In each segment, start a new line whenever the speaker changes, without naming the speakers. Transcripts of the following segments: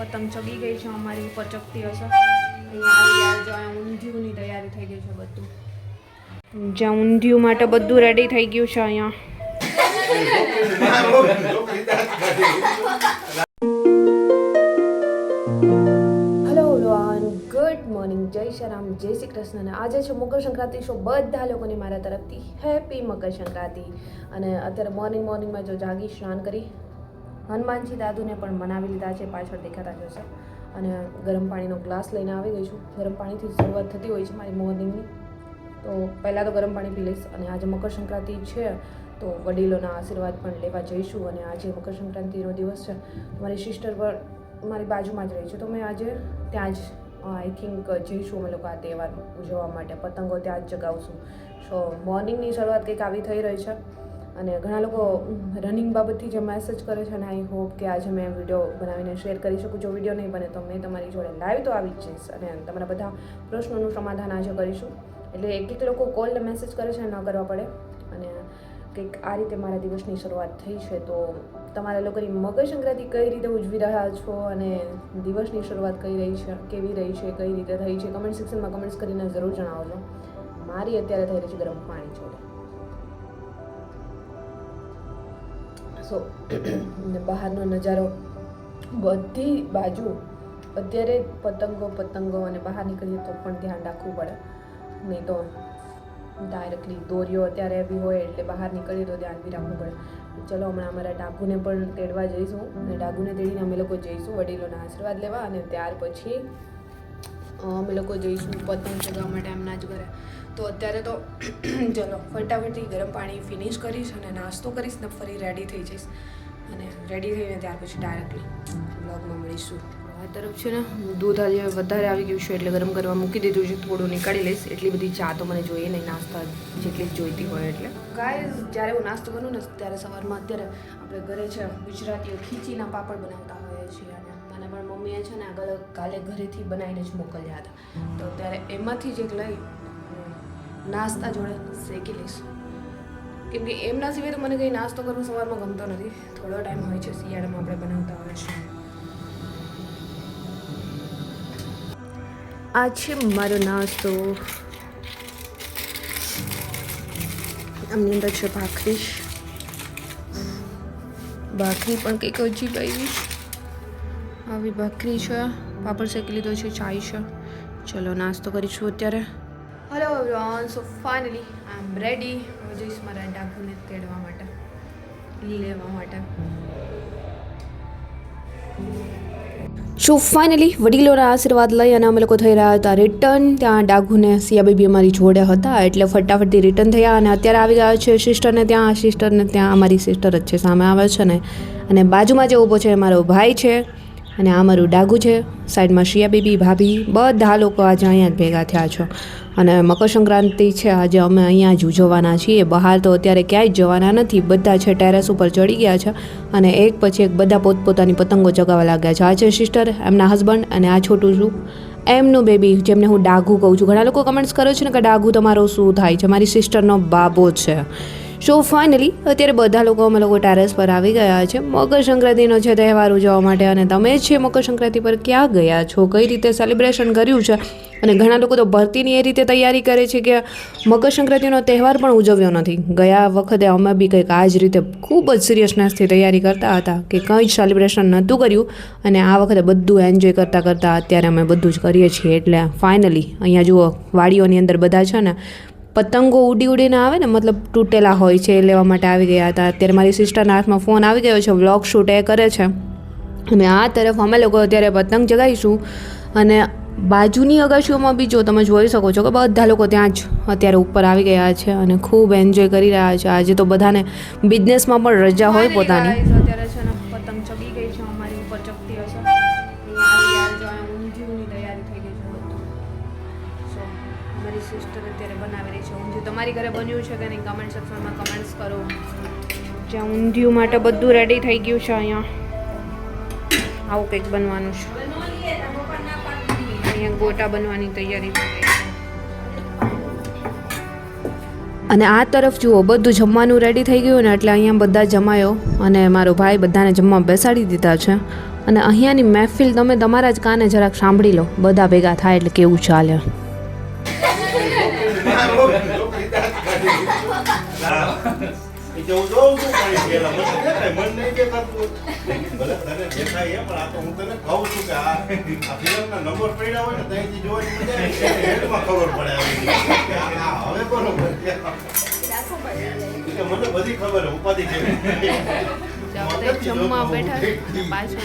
પતંગ ચગી ગઈ છે અમારી ઉપર ચગતી હશે. ઊંધિયુંની તૈયારી થઈ ગઈ છે બધું. જ્યાં ઊંધિયું માટે બધું રેડી થઈ ગયું છે અહીંયા. હેલો ગુડ મોર્નિંગ જય શ્રી રામ જય શ્રી કૃષ્ણ. અને આજે છે મકર સંક્રાંતિ શો બધા લોકોને મારા તરફથી હેપી મકર સંક્રાંતિ. અને અત્યારે મોર્નિંગ મોર્નિંગમાં જો જાગી, સ્નાન કરી હનુમાનજી દાદુને પણ મનાવી લીધા છે, પાછળ દેખાતા જશે. અને ગરમ પાણીનો ગ્લાસ લઈને આવી ગઈ છું. ગરમ પાણીથી શરૂઆત થતી હોય છે મારી મોર્નિંગની. તો પહેલાં તો ગરમ પાણી પી લઈશ અને આજે મકર સંક્રાંતિ છે, તો વડીલોના આશીર્વાદ પણ લેવા જઈશું અને આજે મકર સંક્રાંતિનો દિવસ છે. મારી સિસ્ટર પણ મારી બાજુમાં જ રહી છે. તો મેં આજે ત્યાં જ આઈ થિંક જઈશું અમે લોકો આ તહેવાર ઉજવવા માટે. પતંગો ત્યાં જ ચગાવશું. સો મોર્નિંગની શરૂઆત કંઈક આવી થઈ રહી છે. અને ઘણા લોકો રનિંગ બાબતથી જે મેસેજ કરે છે અને આઈ હોપ કે આજે મેં વીડિયો બનાવીને શેર કરી શકું. જો વીડિયો નહીં બને તો મેં તમારી જોડે લાઈવ તો આવી જ જઈશ અને તમારા બધા પ્રશ્નોનું સમાધાન આજે કરીશું. એટલે એક એક લોકો કોલ મેસેજ કરે છે, ન કરવા પડે. અને કંઈક આ રીતે મારા દિવસની શરૂઆત થઈ છે, તો તમારા લોકોની મકર સંક્રાંતિ કઈ રીતે ઉજવી રહ્યા છો અને દિવસની શરૂઆત કઈ રહી છે, કેવી રહી છે, કઈ રીતે થઈ છે કમેન્ટ સેક્શનમાં કમેન્ટ્સ કરીને જરૂર જણાવજો. મારી અત્યારે થઈ રહી છે ગરમ પાણી જોડે સો બહારનો નજારો બધી બાજુ અત્યારે પતંગો પતંગો અને બહાર નીકળીએ તો પણ ધ્યાન રાખવું પડે. નહીં તો ડાયરેક્ટલી દોરીઓ અત્યારે બી હોય એટલે બહાર નીકળીએ તો ધ્યાન બી રાખવું પડે. ચલો, હમણાં અમારા ડાકુને પણ તેડવા જઈશું અને ડાકુને તેડીને અમે લોકો જઈશું વડીલોના આશીર્વાદ લેવા અને ત્યાર પછી અમે લોકો જઈશું પતંગ ચગાવવા માટે એમના જ ઘરે. તો અત્યારે તો ચલો ફટાફટથી ગરમ પાણી ફિનિશ કરીશ અને નાસ્તો કરીશ ને ફરી રેડી થઈ જઈશ. અને રેડી થઈને ત્યાર પછી ડાયરેક્ટલી બ્લોગમાં મળીશું. આ તરફ છે ને દૂધ આજે વધારે આવી ગયું છે એટલે ગરમ કરવા મૂકી દીધું છે થોડું નીકાળી લઈશ. એટલી બધી ચા તો મને જોઈએ નહીં નાસ્તા જેટલી જ જોઈતી હોય એટલે. ગાય જ્યારે હું નાસ્તો કરું ને ત્યારે સવારમાં અત્યારે આપણે ઘરે છે ગુજરાતીઓ ખીચીના પાપડ બનાવતા હોઈએ છીએ અને પણ મમ્મીએ છે ને આગળ કાલે ઘરેથી બનાવીને જ મોકલ્યા હતા. તો ત્યારે એમાંથી જ એક લઈ નાસ્તા જોડે શેકી લઈશ. કેમ કે એમના સિવાય તો મને કંઈ નાસ્તો કરવો સવારમાં ગમતો નથી. થોડો ટાઈમ હોય છે, શિયાળામાં આપણે બનાવતા હોય છે આ છે મારો નાસ્તો. આમની અંદર છે ભાખરી. ભાખરી પણ કંઈક અજીબ આવી આવી ભાખરી છે. પાપડ શેકી લીધો છે ચાય છે. ચલો નાસ્તો કરીશું અત્યારે. Hello everyone so finally I am ready હવે જઈશ મારા ડાકુને તેડવા માટે લેવા માટે. સો ફાઇનલી વડીલોના આશીર્વાદ લઈ અને અમે લોકો થઈ રહ્યા હતા રિટર્ન ત્યાં ડાઘુને સિયા બેબી અમારી જોડે હતા એટલે ફટાફટથી રિટર્ન થયા અને અત્યારે આવી ગયા છે સિસ્ટરને ત્યાં. સિસ્ટરને ત્યાં અમારી સિસ્ટર જ છે સામે આવે છે ને. અને બાજુમાં જે ઊભો છે એ મારો ભાઈ છે. અને આ મારું ડાગુ છે. સાઈડમાં શિયા બેબી, ભાભી, બધા લોકો આજે અહીંયા જ ભેગા થયા છો. અને મકર સંક્રાંતિ છે, આજે અમે અહીંયા જ ઉજવવાના છીએ. બહાર તો અત્યારે ક્યાંય જવાના નથી. બધા છે ટેરેસ ઉપર ચડી ગયા છે અને એક પછી એક બધા પોતપોતાની પતંગો ચગાવવા લાગ્યા છે. આ છે સિસ્ટર એમના હસબન્ડ અને આ છોટું છું એમનું બેબી જેમને હું ડાઘું કહું છું. ઘણા લોકો કમેન્ટ્સ કરે છે ને કે ડાઘું તમારો શું થાય છે? મારી સિસ્ટરનો બાબો છે. સો ફાઇનલી અત્યારે બધા લોકો અમે લોકો ટેરેસ પર આવી ગયા છે. મકર સંક્રાંતિનો છે તહેવાર ઉજવવા માટે અને તમે છે મકર સંક્રાંતિ પર ક્યાં ગયા છો? કઈ રીતે સેલિબ્રેશન કર્યું છે? અને ઘણા લોકો તો ભરતીની એ રીતે તૈયારી કરે છે કે મકર સંક્રાંતિનો તહેવાર પણ ઉજવ્યો નથી. ગયા વખતે અમે બી કંઈક આ જ રીતે ખૂબ જ સિરિયસનેસથી તૈયારી કરતા હતા કે કંઈ જ સેલિબ્રેશન નહોતું કર્યું. અને આ વખતે બધું એન્જોય કરતાં કરતાં અત્યારે અમે બધું જ કરીએ છીએ. એટલે ફાઇનલી અહીંયા જુઓ, વાડીઓની અંદર બધા છે ને પતંગો ઉડી ઉડીને આવે ને મતલબ તૂટેલા હોય છે એ લેવા માટે આવી ગયા હતા. અત્યારે મારી સિસ્ટરના હાથમાં ફોન આવી ગયો છે વ્લોગ શૂટ એ કરે છે. અને આ તરફ અમે લોકો અત્યારે પતંગ જગાવીશું અને બાજુની અગાશીઓમાં બી જો તમે જોઈ શકો છો કે બધા લોકો ત્યાં જ અત્યારે ઉપર આવી ગયા છે અને ખૂબ એન્જોય કરી રહ્યા છે. આજે તો બધાને બિઝનેસમાં પણ રજા હોય પોતાની. તમારી ઘરે બન્યું છે કે નહીં? કમેન્ટ સેક્શનમાં કમેન્ટ્સ કરો. જ્યાં ઊંધિયું માટે બધું રેડી થઈ ગયું છે અહીંયા. આવું કંઈક બનવાનું છે. અહીંયા ગોટા બનવાની તૈયારી અને આ તરફ જુઓ, બધું જમવાનું રેડી થઈ ગયું ને એટલે અહીંયા બધા જમાયો અને મારો ભાઈ બધાને જમવા બેસાડી દીધા છે. અને અહીંયાની મહેફિલ તમે તમારા જ કાને જરાક સાંભળી લો. બધા ભેગા થાય એટલે કેવું ચાલે.
એ હું જોઉં છું પણ પેલા મને દેખાય, મન નહીં દેખાતું. ભલે તને દેખાય પણ આ તો હું તને કહું છું કે આ આ ફિલ્મના નંબર પડ્યા હોય ને ત્યાંથી જોવાની મજા આવે. એને હેડમાં ખબર પડે. કે આ- હવે બરોબર છે. મને બધી ખબર છે, ઉપાધિ કેવી.
જમવા બેઠા પાછળ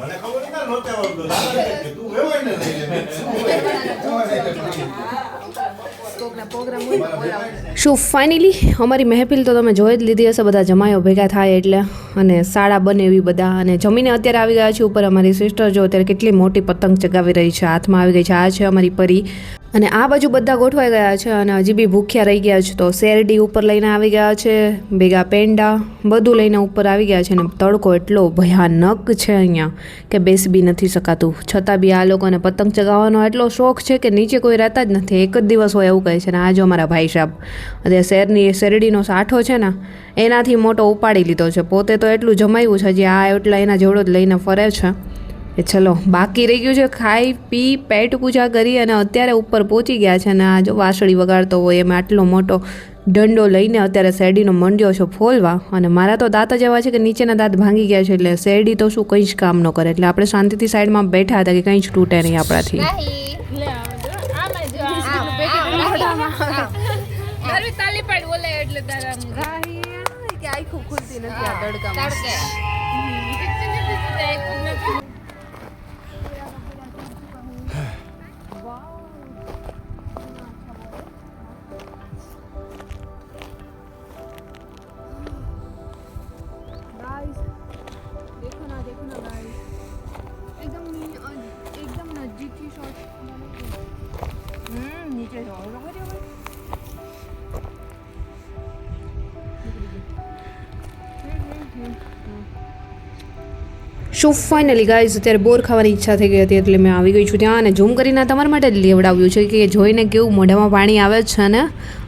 મને ખબર નથી આ નહોતા આવડતું. દાદા કહે કે તું વેવાણને લઈ લે. મેં
શું ફાઇનલી અમારી મહેફિલ તો તમે જોઈ જ લીધી હશે બધા જમાયો ભેગા થાય એટલે. અને શાળા બને એવી બધા. અને જમીને અત્યારે આવી ગયા છે ઉપર અમારી સિસ્ટર જો અત્યારે કેટલી મોટી પતંગ ચગાવી રહી છે હાથમાં આવી ગઈ છે. આ છે અમારી પરી. અને આ બાજુ બધા ગોઠવાઈ ગયા છે અને હજી બી ભૂખ્યા રહી ગયા છે. તો શેરડી ઉપર લઈને આવી ગયા છે, ભેગા પેંડા બધું લઈને ઉપર આવી ગયા છે અને તડકો એટલો ભયાનક છે અહીંયા કે બેસી બી નથી શકાતું. છતાં બી આ લોકોને પતંગ ચગાવવાનો એટલો શોખ છે કે નીચે કોઈ રહેતા જ નથી. એક જ દિવસ હોય એવું કહે છે ને, આ જો અમારા ભાઈ સાહેબ. અત્યારે શેરની, શેરડીનો સાઠો છે ને, એનાથી મોટો ઉપાડી લીધો છે. પોતે તો એટલું જમાયું છે, હજી આ એટલા એના જેવડો જ લઈને ફરે છે. એ ચલો બાકી રહી ગયું છે ખાઈ પી પેટ પૂજા કરી અને અત્યારે ઉપર પહોંચી ગયા છે અને આ જો વાસળી વગાડતો હોય એમાં આટલો મોટો દંડો લઈને અત્યારે શેરડીનો મંડ્યો છે ફોલવા અને મારા તો દાંત જ એવા છે કે નીચેના દાંત ભાંગી ગયા છે એટલે શેરડી તો શું કંઈ જ કામ ન કરે. એટલે આપણે શાંતિથી સાઈડમાં બેઠા હતા કે કંઈ જ તૂટે નહીં આપણાથી.
તાલી પાડ બોલે એટલે તારા
કે આખું ખુલતી નથી આ તડકામાં.
음, 이제 너무
શું ફાઇનલી ગાઈઝ અત્યારે બોર ખાવાની ઈચ્છા થઈ ગઈ હતી એટલે મેં આવી ગઈ છું ત્યાં અને ઝૂમ કરીને તમારા માટે જ લેવડાવ્યું છે કે જોઈને કેવું મોઢામાં પાણી આવે છે ને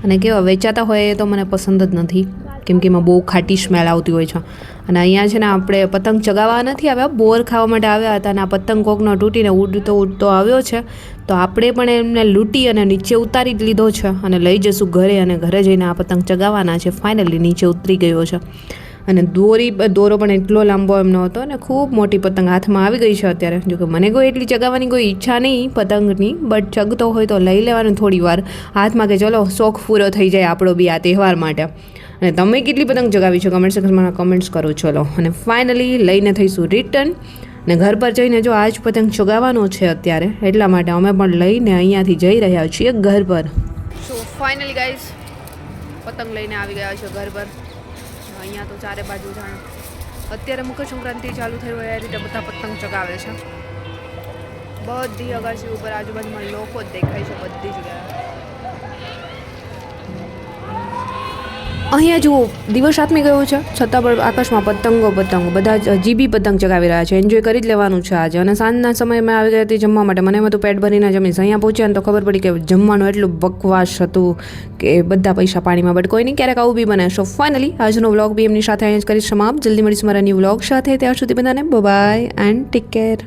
અને કેવા વેચાતા હોય એ તો મને પસંદ જ નથી. કેમ કે એમાં બહુ ખાટી સ્મેલ આવતી હોય છે. અને અહીંયા છે ને આપણે પતંગ ચગાવવા નથી આવ્યા, બોર ખાવા માટે આવ્યા હતા અને આ પતંગ કોકનો તૂટીને ઉડતો ઉડતો આવ્યો છે. તો આપણે પણ એમને લૂંટી અને નીચે ઉતારી જ લીધો છે અને લઈ જશું ઘરે અને ઘરે જઈને આ પતંગ ચગાવવાના છે. ફાઇનલી નીચે ઉતરી ગયો છે. અને દોરી દોરો પણ એટલો લાંબો એમનો હતો અને ખૂબ મોટી પતંગ હાથમાં આવી ગઈ છે અત્યારે. જો કે મને કોઈ એટલી ચગાવવાની કોઈ ઈચ્છા નહીં પતંગની બટ ચગતો હોય તો લઈ લેવાનું થોડી વાર હાથમાં કે ચલો શોખ પૂરો થઈ જાય આપણો બી આ તહેવાર માટે. અને તમે કેટલી પતંગ ચગાવી છો કમેન્ટ સેક્શનમાં કમેન્ટ્સ કરો, ચલો. અને ફાઇનલી લઈને થઈશું રિટર્ન ને ઘર પર જઈને જો આ જ પતંગ ચગાવવાનો છે અત્યારે, એટલા માટે અમે પણ લઈને અહીંયાથી જઈ રહ્યા છીએ ઘર પર. સો ફાઇનલી ગાઈઝ પતંગ લઈને આવી ગયા છે ઘર પર. અહીંયા તો ચારે બાજુ જાણે અત્યારે મકર સંક્રાંતિ ચાલુ થઈ હોય, એ રીતે બધા પતંગ ચગાવે છે. બધી અગાસી ઉપર આજુબાજુમાં લોકો જ દેખાય છે બધી જગ્યાએ. અહીંયા જુઓ, દિવસ આત્મી ગયો છે. છતાં પણ આકાશમાં પતંગો પતંગો, બધા જીબી પતંગ ચગાવી રહ્યા છે. એન્જોય કરી જ લેવાનું છે આજે. અને સાંજના સમયે મેં આવી ગઈ હતી જમવા માટે. મને એમ હતું પેટ ભરીને જમીશ. અહીંયા પહોંચ્યા ને તો ખબર પડી કે જમવાનું એટલું બકવાસ હતું કે બધા પૈસા પાણીમાં. બટ કોઈ નહીં ક્યારેક આવું બી બને. સો ફાઇનલી આજનો વ્લોગ બી એમની સાથે અહીંયા જ કરીશ સમાપ્ત. જલ્દી મળીશું મારા ન્યૂ વ્લોગ સાથે. ત્યાં સુધી બધાને બાય એન્ડ ટેક કેર